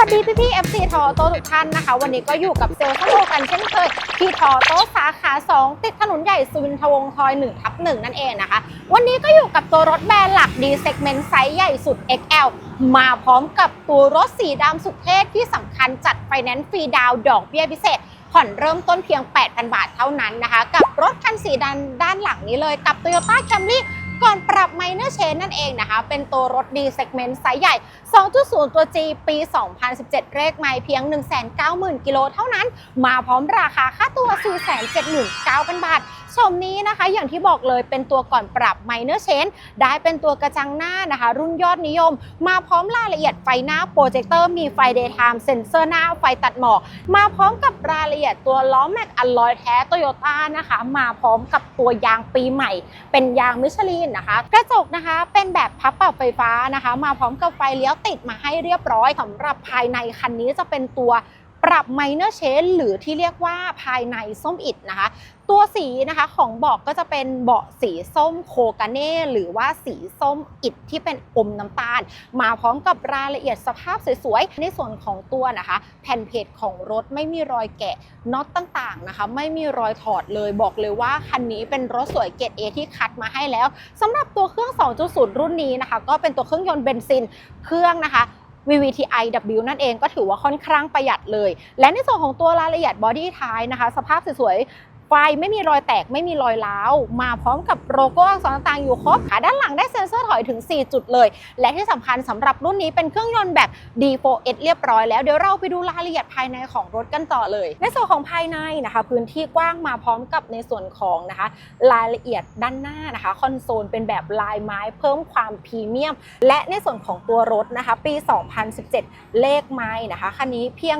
วัสดีพี่พี่เอฟซีทอโต้ทุกท่านนะคะ วันนี้ก็อยู่กับเซลล์ข้าวโพดกันเช่นเคยที่ทอโต้สาขา 2 ติดถนนใหญ่สุวินทวงศ์ซอย1ทับ1นั่นเองนะคะ วันนี้ก็อยู่กับตัวรถแบรนด์หลักดีเซกเมนต์ไซส์ใหญ่สุด XL มาพร้อมกับตัวรถสีดำสุดเท่ที่สำคัญจัดไฟแนนซ์ฟรีดาวดอกเบี้ยพิเศษผ่อนเริ่มต้นเพียง 8,000 บาทเท่านั้นนะคะ กับรถคันสีดำด้านหลังนี้เลยกับ Toyota Camry ก่อนปรับไมเนอร์เชนนั่นเองนะคะ เป็นตัวรถดีเซกเมนต์ไซส์ใหญ่ 2.0 ตัว G ปี 2017 เลขไม่เพียง 190,000 กิโลเท่านั้น มาพร้อมราคาค่าตัว 479,000 บาท ชมนี้นะคะ อย่างที่บอกเลยเป็นตัวก่อนปรับไมเนอร์เชนได้เป็นตัวกระจังหน้านะคะ รุ่นยอดนิยม มาพร้อมรายละเอียดไฟหน้าโปรเจคเตอร์มีไฟเดย์ไทม์เซ็นเซอร์หน้าไฟตัดหมอกมาพร้อมกับรายละเอียดตัวล้อแม็กอลลอยแท้โตโยต้านะคะ มาพร้อมกับตัวยางปีใหม่ เป็นยางมิชลินนะคะ กระจกนะคะเป็นแบบพับปรับไฟฟ้านะคะ มาพร้อมกับไฟเลี้ยวติดมาให้เรียบร้อยสำหรับภายในคันนี้จะเป็นตัว รับไมเนอร์เชนหรือที่เรียกว่าภายในส้มอิดนะคะ ตัวสีนะคะของเบาะก็จะเป็นเบาะสีส้มโคกาเน่หรือว่าสีส้มอิฐที่เป็นอมน้ำตาล มาพร้อมกับรายละเอียดสภาพสวยๆ ในส่วนของตัวนะคะ แผ่นเพจของรถไม่มีรอยแกะน็อตต่างๆนะคะ ไม่มีรอยถอดเลยบอกเลยว่าคันนี้เป็นรถสวยเกรด A ที่คัดมาให้แล้วสำหรับตัวเครื่อง 2.0 รุ่นนี้นะคะ ก็เป็นตัวเครื่องยนต์เบนซินเครื่องนะคะ VVTi W นั่นเองก็ถือว่าค่อนข้างประหยัดเลย และในส่วนของตัวรายละเอียดบอดี้ท้ายนะคะ สภาพสวย ไฟไม่มีรอยแตกไม่มีรอยร้าว มาพร้อมกับโลโก้อักษรต่างๆอยู่ครบขาด้านหลังได้เซ็นเซอร์ถอยถึง 4 จุดเลย และที่สำคัญสำหรับรุ่นนี้เป็นเครื่องยนต์แบบ D4S เรียบร้อยแล้วเดี๋ยวเราไปดูรายละเอียดภายในของรถกันต่อเลย ในส่วนของภายในนะคะ พื้นที่กว้างมาพร้อมกับในส่วนของนะคะ รายละเอียดด้านหน้านะคะ คอนโซลเป็นแบบลายไม้เพิ่มความพรีเมียม และในส่วนของตัวรถนะคะ ปี 2017 เลขไม้นะคะคันนี้เพียง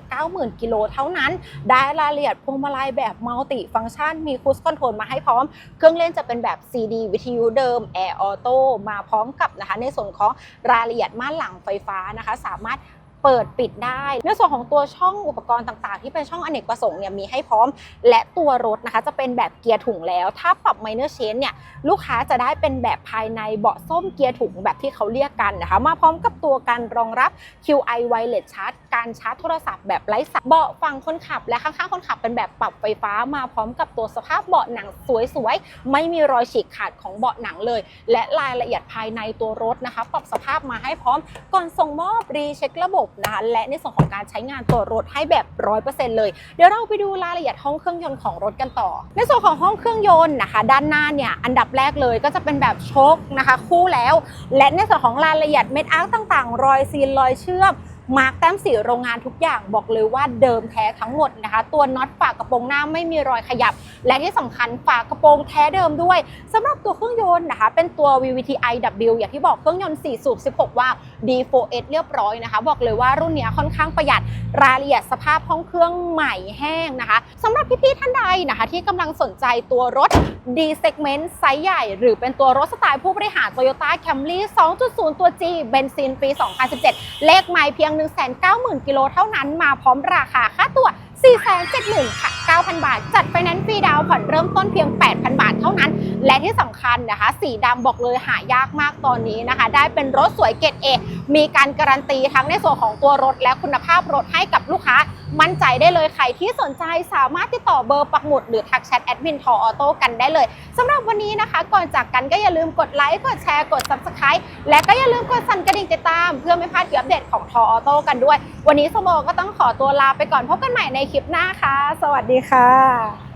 190,000กิโลเท่านั้น ได้รายละเอียดพวงมาลัยแบบมัลติฟังก์ชัน มีคูสคอนโทรลมาให้พร้อม เครื่องเล่นจะเป็นแบบ CD วิทยุเดิม Air Auto มาพร้อมกับนะคะในส่วนของรายละเอียดม่านหลังไฟฟ้านะคะ สามารถเปิดปิดได้ในส่วนของตัวช่องอุปกรณ์ต่างๆ ที่เป็นช่องอเนกประสงค์เนี่ยมีให้พร้อม และตัวรถนะคะจะเป็นแบบเกียร์ถุงแล้ว ถ้าปรับ minor change เนี่ยลูกค้าจะได้เป็นแบบภายในเบาะส้มเกียร์ถุงแบบที่เขาเรียกกันนะคะ มาพร้อมกับตัวการรองรับ QI Wireless Charge การชาร์จโทรศัพท์แบบไร้สายเบาะฝั่งคนขับ และข้างๆคนขับเป็นแบบปรับไฟฟ้ามาพร้อมกับตัวสภาพเบาะหนังสวยๆ ไม่มีรอยฉีกขาดของเบาะหนังเลย และรายละเอียดภายในตัวรถนะคะ ปรับสภาพมาให้พร้อมก่อนส่งมอบรีเช็คระบบนะคะ และในส่วนของการใช้งานตัวรถให้แบบ 100%เลย เดี๋ยวเราไปดูรายละเอียดห้องเครื่องยนต์ของรถกันต่อ ในส่วนของห้องเครื่องยนต์นะคะ ด้านหน้าเนี่ยอันดับแรกเลยก็จะเป็นแบบโชคนะคะ คู่แล้ว และในส่วนของรายละเอียดเม็ดอาร์คต่างๆ รอยซีนรอยเชื่อม มาร์กแต้มสีโรงงานทุกอย่างบอกเลยว่าเดิมแท้ทั้งหมดนะคะ ตัวน็อตฝากระโปรงหน้าไม่มีรอยขยับ และที่สำคัญฝากระโปรงแท้เดิมด้วยสำหรับตัวเครื่องยนต์นะคะ เป็นตัว VVTi W อย่างที่บอกเครื่องยนต์4สูบ16 ว่า D4S เรียบร้อยนะคะ บอกเลยว่ารุ่นนี้ค่อนข้างประหยัดรายละเอียดสภาพห้องเครื่องใหม่แห้งนะคะสำหรับพี่ๆท่านใดนะคะ ที่กำลังสนใจตัวรถ D segment ไซส์ใหญ่ หรือเป็นตัวรถสไตล์ผู้บริหาร Toyota Camry 2.0 ตัว G เบนซินปี 2017 เลขไมล์เพียง 190,000 กิโลเท่านั้นมาพร้อมราคาค่าตัว 470,000ค่ะ9,000 บาท จัดไฟแนนซ์ฟรีดาวผ่อนเริ่มต้นเพียง 8,000 บาทเท่านั้น และที่สำคัญนะคะ สีดำบอกเลยหายากมากตอนนี้นะคะ ได้เป็นรถสวยเกรดเอมีการการันตีทั้งในส่วนของตัวรถและคุณภาพรถให้กับลูกค้า มั่นใจได้เลยใครที่สนใจสามารถติดต่อเบอร์ปักหมุดหรือทักแชทแอดมินทอออโต้กันได้เลยสำหรับวันนี้นะคะ ก่อนจากกันก็อย่าลืมกดไลค์กดแชร์กด subscribe และก็อย่าลืมกดสั่นกระดิ่งติดตาม เพื่อไม่พลาดคลิปอัปเดตของทอออโต้กันด้วย วันนี้สมโมก็ต้องขอตัวลาไปก่อนพบกันใหม่ในคลิปหน้าค่ะ สวัสดีค่ะ